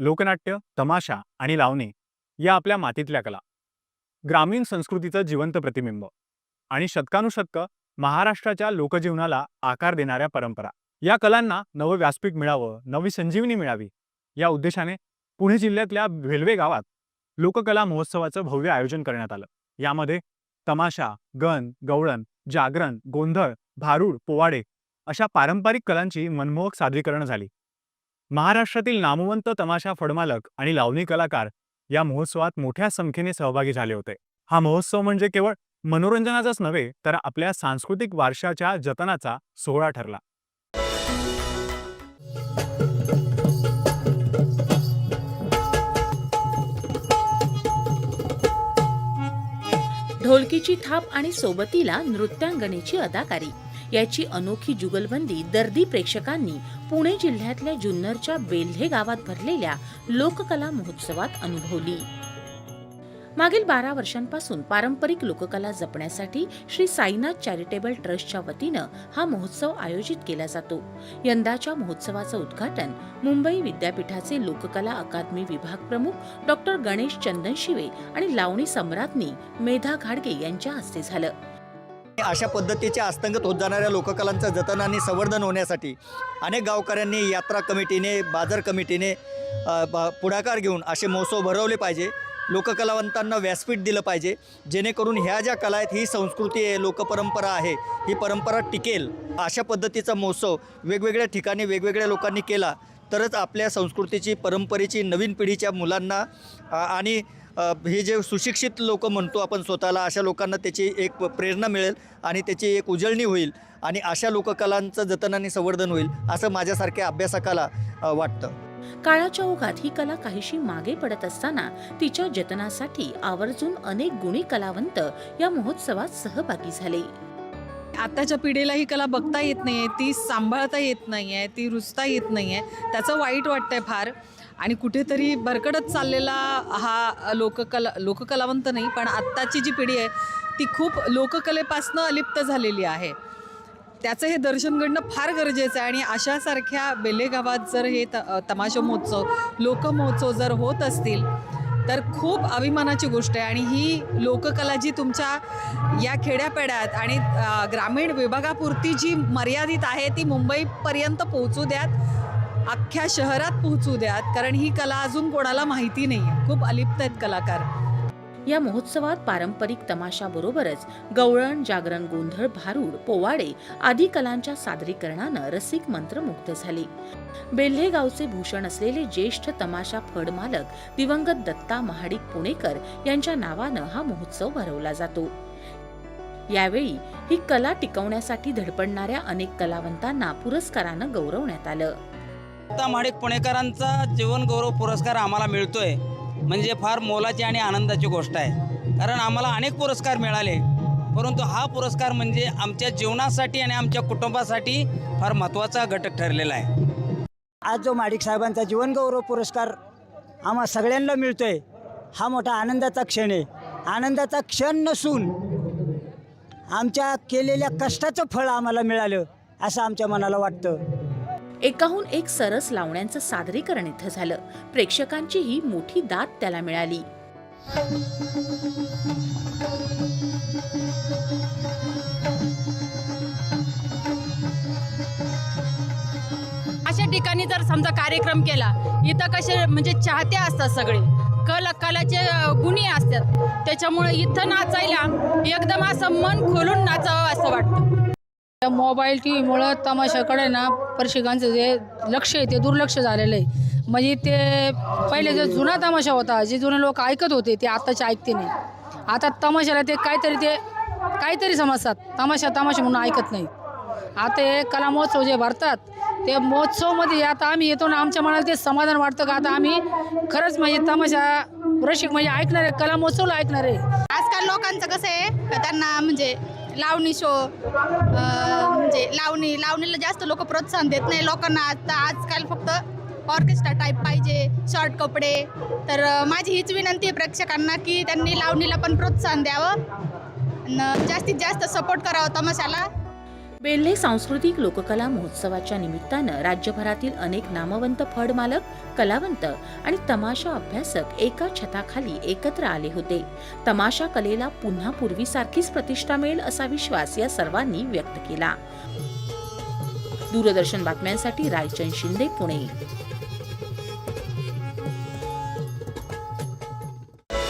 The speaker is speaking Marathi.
लोकनाट्य तमाशा आणि लावणी या आपल्या मातीतल्या कला. ग्रामीण संस्कृतीचं जिवंत प्रतिबिंब आणि शतकानुशतकं महाराष्ट्राच्या लोकजीवनाला आकार देणाऱ्या परंपरा. या कलांना नवं व्यासपीठ मिळावं नवी संजीवनी मिळावी या उद्देशाने पुणे जिल्ह्यातल्या भेलवे गावात लोककला महोत्सवाचं भव्य आयोजन करण्यात आलं. यामध्ये तमाशा गण गवळण जागरण गोंधळ भारूड पोवाडे अशा पारंपरिक कलांची मनमोहक सादरीकरणं झाली. महाराष्ट्रातील नामवंत तमाशा फडमालक आणि लावणी कलाकार या महोत्सवात मोठ्या संख्येने सहभागी झाले होते. हा महोत्सव म्हणजे केवळ मनोरंजनाचाच नव्हे तर आपल्या सांस्कृतिक वारशाच्या जतनाचा सोहळा ठरला. ढोलकीची थाप आणि सोबतीला नृत्यांगनेची अदाकारी. याची अनोखी जुगलबंदी दर्दी प्रेक्षकांनी पुणे जिल्ह्यातल्या जुन्नरच्या बेल्हे गावात भरलेल्या लोककला महोत्सवात अनुभवली. मागील बारा वर्षांपासून पारंपरिक लोककला जपण्यासाठी श्री साईनाथ चॅरिटेबल ट्रस्टच्या वतीनं हा महोत्सव आयोजित केला जातो. यंदाच्या महोत्सवाचं उद्घाटन मुंबई विद्यापीठाचे लोककला अकादमी विभाग प्रमुख डॉक्टर गणेश चंदन शिवे आणि लावणी सम्राज्ञी मेधा घाडगे यांच्या हस्ते झालं. अशा पद्धतीच्या अस्तंगत होत जाणाऱ्या लोककलांचं जतन आणि संवर्धन होण्यासाठी अनेक गावकऱ्यांनी यात्रा कमिटीने बाजार कमिटीने ब- पुढाकार घेऊन असे महोत्सव भरवले पाहिजे. लोककलावंतांना व्यासपीठ दिलं पाहिजे. जेणेकरून ह्या ज्या कला आहेत ही संस्कृती आहे लोकपरंपरा आहे ही परंपरा टिकेल. अशा पद्धतीचा महोत्सव वेगवेगळ्या ठिकाणी वेगवेगळ्या लोकांनी केला तरच आपल्या संस्कृतीची परंपरेची नवीन पिढीच्या मुलांना आणि हे जे सुशिक्षित लोक म्हणतो आपण स्वतःला अशा लोकांना त्याची एक प्रेरणा मिळेल आणि त्याची एक उजळणी होईल आणि अशा लोककलांचं जतन आणि संवर्धन होईल असं माझ्यासारख्या अभ्यासकाला वाटतं. काळाच्या ओघात ही कला काहीशी मागे पडत असताना तिच्या जतनासाठी आवर्जून अनेक गुणी कलावंत या महोत्सवात सहभागी झाले. आताच्या पिढीला ही कला बघता येत नाही आहे ती सांभाळता येत नाही आहे ती रुजता येत नाही आहे त्याचं वाईट वाटतंय फार. आणि कुठेतरी भरकडत चाललेला हा लोककला लोककलावंत नाही पण आत्ताची जी पिढी आहे ती खूप लोककलेपासनं अलिप्त झालेली आहे. त्याचं हे दर्शन घडणं फार गरजेचं आहे आणि अशासारख्या बेलेगावात जर हे त तमाशा महोत्सव लोकमहोत्सव जर होत असतील तर खूप अभिमानाची गोष्ट आहे. आणि ही लोककला जी तुमच्या या खेड्यापेड्यात आणि ग्रामीण विभागापुरती जी मर्यादित आहे ती मुंबईपर्यंत पोहोचू द्यात. अख्ख्या शहरात पोहोचू द्यात कारण ही कला अजून कोणाला माहिती नाही आहे खूप अलिप्त आहेत कलाकार. या महोत्सवात पारंपरिक तमाशाबरोबरच गवळण जागरण गोंधळ भारूड पोवाडे आदी कलांच्या सादरीकरणानं रसिक मंत्रमुग्ध झाले. बेल्हे गावचे भूषण असलेले ज्येष्ठ तमाशा फड मालक दिवंगत दत्ता महाडिक पुणेकर यांच्या नावानं हा महोत्सव भरवला जातो. यावेळी ही कला टिकवण्यासाठी धडपडणाऱ्या अनेक कलावंतांना पुरस्कारानं गौरवण्यात आलं. आता महाडिक पुणेकरांचा जीवनगौरव पुरस्कार आम्हाला मिळतोय. म्हणजे फार मोलाची आणि आनंदाची गोष्ट आहे. कारण आम्हाला अनेक पुरस्कार मिळाले. परंतु हा पुरस्कार म्हणजे आमच्या जीवनासाठी आणि आमच्या कुटुंबासाठी फार महत्त्वाचा घटक ठरलेला आहे. आज जो माडिक साहेबांचा जीवनगौरव पुरस्कार आम्हा सगळ्यांना मिळतोय हा मोठा आनंदाचा क्षण आहे. आनंदाचा क्षण नसून आमच्या केलेल्या कष्टाचं फळ आम्हाला मिळालं असं आमच्या मनाला वाटतं. एकाहून एक सरस लावण्यांचं सादरीकरण इथं झालं. प्रेक्षकांची ही मोठी दाद त्याला मिळाली. अशा ठिकाणी जर समजा कार्यक्रम केला इथं कसे म्हणजे चाहते असतात सगळे. कल कलाचे गुणी असतात. त्याच्यामुळे इथं नाचायला एकदम असं मन खोलून नाचावं असं वाटतं. त्या मोबाईल टी व्हीमुळं तमाशाकडे ना प्रेक्षकांचं जे लक्ष आहे ते दुर्लक्ष झालेलं आहे. म्हणजे ते पहिले जो जुना तमाशा होता जे जुने लोक ऐकत होते ते आत्ताचे ऐकते नाही. आता तमाशाला ते काहीतरी ते काहीतरी समजतात. तमाशा तमाशा म्हणून ऐकत नाही आता हे कला महोत्सव जे भरतात ते महोत्सवमध्ये आता आम्ही येतो ना आमच्या मनाला ते समाधान वाटतं का? आता आम्ही खरंच म्हणजे तमाशा रसिक म्हणजे ऐकणार आहे कला महोत्सवला ऐकणार. आहे आजकाल लोकांचं कसं आहे त्यांना म्हणजे लावणी शो म्हणजे लावणी लावणीला जास्त लोक प्रोत्साहन देत नाही. लोकांना आता आजकाल फक्त ऑर्केस्ट्रा टाईप पाहिजे शॉर्ट कपडे. तर माझी हीच विनंती आहे प्रेक्षकांना की त्यांनी लावणीला पण प्रोत्साहन द्यावं. जास्तीत जास्त सपोर्ट करावं तमाशाला. बेल्हे सांस्कृतिक लोककला महोत्सवाच्या निमित्तानं राज्यभरातील अनेक नामवंत फडमालक कलावंत आणि तमाशा अभ्यासक एका छताखाली एकत्र आले होते. तमाशा कलेला पुन्हा पूर्वीसारखीच प्रतिष्ठा मिळेल असा विश्वास या सर्वांनी व्यक्त केला. दूरदर्शन बातम्यांसाठी रायचंद शिंदे पुणे.